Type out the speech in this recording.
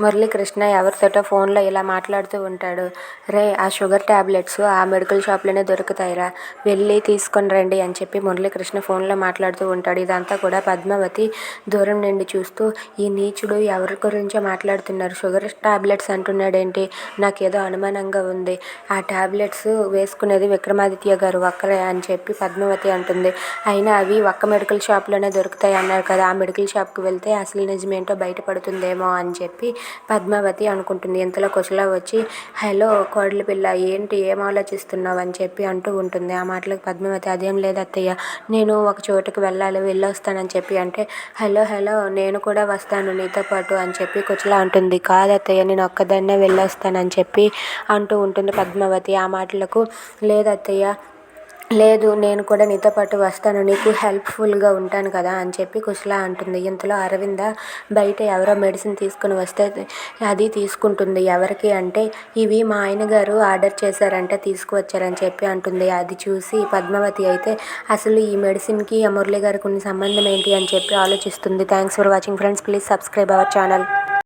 మురళీకృష్ణ ఎవరితోటో ఫోన్లో ఇలా మాట్లాడుతూ ఉంటాడు. రే ఆ షుగర్ ట్యాబ్లెట్స్ ఆ మెడికల్ షాప్లోనే దొరుకుతాయిరా. వెళ్ళి తీసుకొని రండి అని చెప్పి మురళీకృష్ణ ఫోన్లో మాట్లాడుతూ ఉంటాడు. ఇదంతా కూడా పద్మావతి దూరం నుండి చూస్తూ ఈ నీచుడు ఎవరి గురించో మాట్లాడుతున్నారు? షుగర్ ట్యాబ్లెట్స్ అంటున్నాడేంటి? నాకేదో అనుమానంగా ఉంది. ఆ ట్యాబ్లెట్స్ వేసుకునేది విక్రమాదిత్య గారు ఒక్కరే అని చెప్పి పద్మావతి అంటుంది. అయినా అవి ఒక్క మెడికల్ షాప్లోనే దొరుకుతాయి అన్నారు కదా. ఆ మెడికల్ షాప్కి వెళ్తే అసలు నిజమేంటో బయటపడుతుందేమో అని చెప్పి పద్మావతి అనుకుంటుంది. ఇంతలో కుశల వచ్చి హలో కోడలి పిల్ల ఏంటి ఏం ఆలోచిస్తున్నావు? అని చెప్పి అంటూ ఉంటుంది. ఆ మాటలకు పద్మావతి అదేం లేదు అత్తయ్య నేను ఒక చోటుకి వెళ్ళాలి వెళ్ళొస్తానని చెప్పి అంటే హలో హలో నేను కూడా వస్తాను నీతో పాటు అని చెప్పి కుచలా అంటుంది. కాదు అత్తయ్య నేను ఒక్కదాన్నే వెళ్ళొస్తానని చెప్పి అంటూ ఉంటుంది పద్మావతి. ఆ మాటలకు లేదు అత్తయ్య లేదు నేను కూడా నీతో పాటు వస్తాను. నీకు హెల్ప్ఫుల్గా ఉంటాను కదా అని చెప్పి కుశల అంటుంది. ఇంతలో అరవింద బయట ఎవరో మెడిసిన్ తీసుకుని వస్తే అది తీసుకుంటుంది. ఎవరికి అంటే ఇవి మా ఆయన గారు ఆర్డర్ చేశారంటే తీసుకువచ్చారని చెప్పి అంటుంది. అది చూసి పద్మావతి అయితే అసలు ఈ మెడిసిన్కి మురళి గారికి ఉన్న సంబంధం ఏంటి? అని చెప్పి ఆలోచిస్తుంది. Thanks for watching friends. Please subscribe our channel.